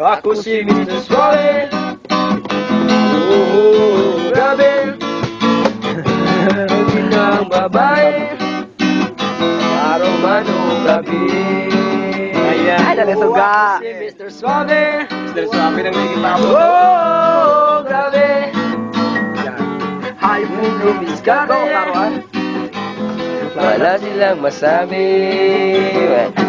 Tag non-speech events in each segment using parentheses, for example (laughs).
Ako si Mr. Suave Oh, grabe Hindi ng babae Araw man o gabi Ayan. Ay, si Mr. Suave Mr. Suave nang may. Oh, grabe Hayop mong lumiskate. Wala silang masabi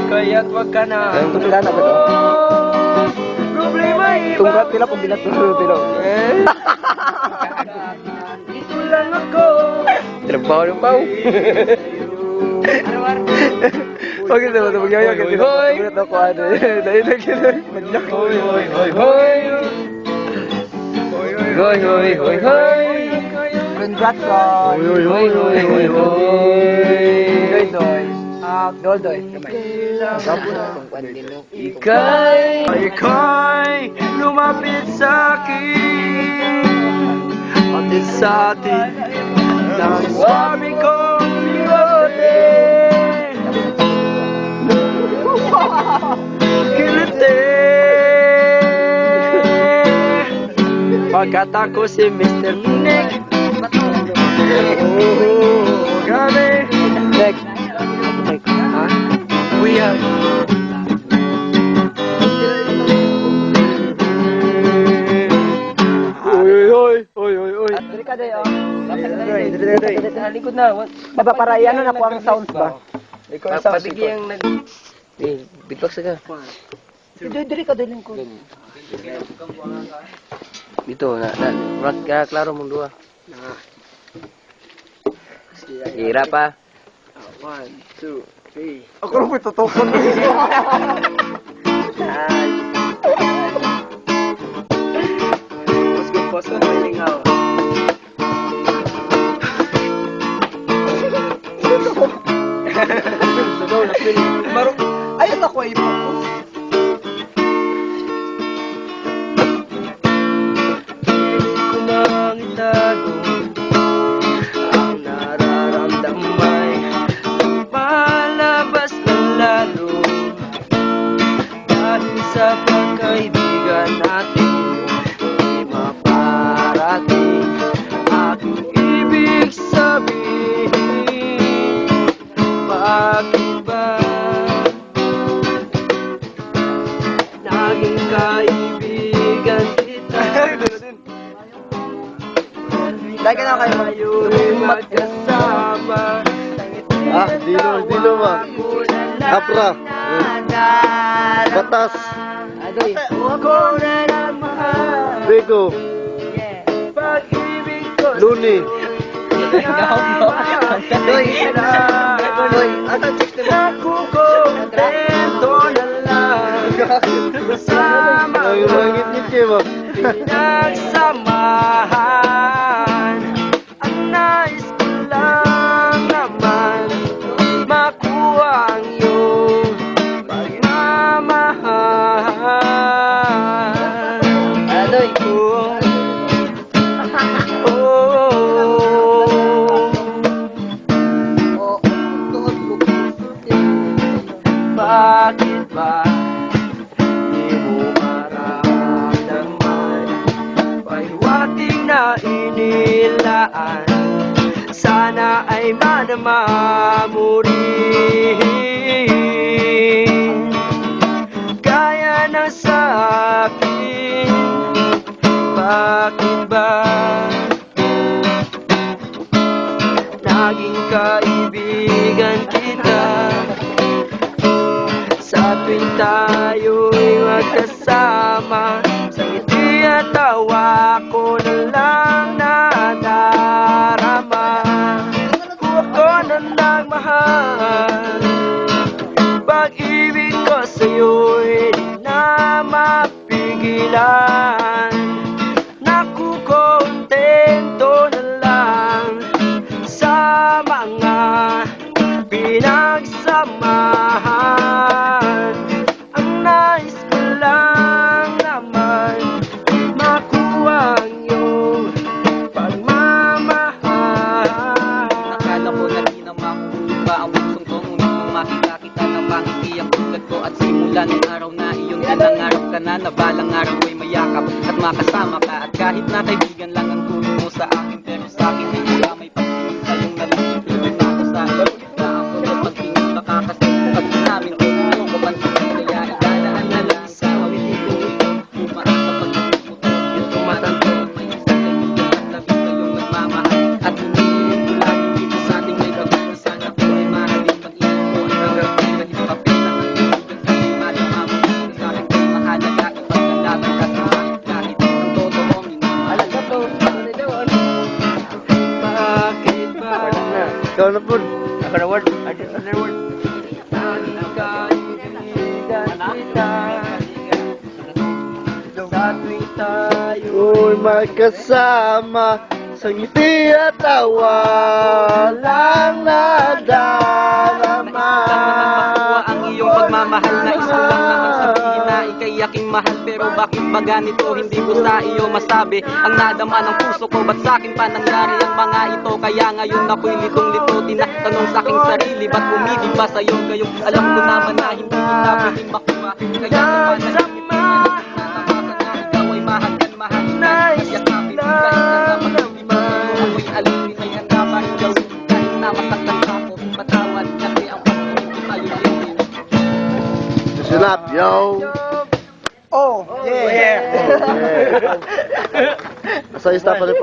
Kaya't wag ka na Ang tungkla na ba to? Problema iba Tungkat pila pang bilat tulo tilo. Dito (laughs) lang ako Trabaho ng pau. (laughs) Okay na ba ito? Magyaya ka Hoy, sila. (laughs) hoy. Bilat ako ano. Dahil na kila. Maglak. Hoy, hoy, hoy, hoy Hoy, hoy, hoy, hoy Congrats, Ron. Hoy, hoy, hoy, hoy, hoy Doy, doy. Ah, dol, doy. Kamay. Ika'y, ika'y sa atin Nang sabi ko kilate Kilate Pagkat ako si Mr. Nick Oh, gabe, Nick We are. Uy. Dili ka, doy, oh. Doy, dili ka, doy. Sa likod na. what- Aba, para yan na ako ang sounds ba? Ikaw ang sounds. Papatigyan nag... Eh, beatbox ka. Doy, dili ka, doy, lingkod. Dito, na, na, rat ka, klaro mong dua. Hira pa. One, two, three. Ako rin may tutukon. Mas good po sa hilingaw. Marok. Bakit ba Naging kaibigan kita Dahil ka na kayo Tayo'y magkasama Ah, dilo, dilo ma. Apra. Batas. Adoy. Ko Luni. Doy. Asa chicks ni mo? Nakukontento na lang Kasama Chema. Pinagsamahan Bakit ba Di mo maramdaman? Pahiwating na inilaan Sana ay rin Gaya ng sa akin Bakit ba Naging kaibigan kita sa tuwing tayo'y magkasama. Sa ngiti at tawa ko na lang nadarama ako na lang mahal. Pag-ibig ko sa'yo'y di na mapigilan simula ng araw na iyong Nangarap ka na na balang araw ay mayakap At makasama ka. At kahit na kaibigan Ikaw na po. Ako na word. Another word. Nagkaibigan kita Sa tuwing tayo Uy, magkasama sa ngiti at tawa lang nadarama. ang iyong pagmamahal na sabihin na ikay aking mahal. Pero bakit ba ganito? Hindi ko sa iyo masabi. Ang nadama ng puso ko ba't sa akin pa nangyari ang mga ito? Kaya ngayon ako'y litong-lito tinatanong sa aking sarili ba't umibig ba sa'yo gayong alam ko naman na hindi kita pwedeng makuha. Kaya naman nagiging natamasan na ikaw ay mahal na. Yakapin kahit na naman. hindi mo ako'y alipin ay handa pa rin gawin kahit na masaktan ka ako patawad kasi ang ko sa'yo litin Sinap, yo. Oh, yeah. (laughs) Sa isa pa rin pa.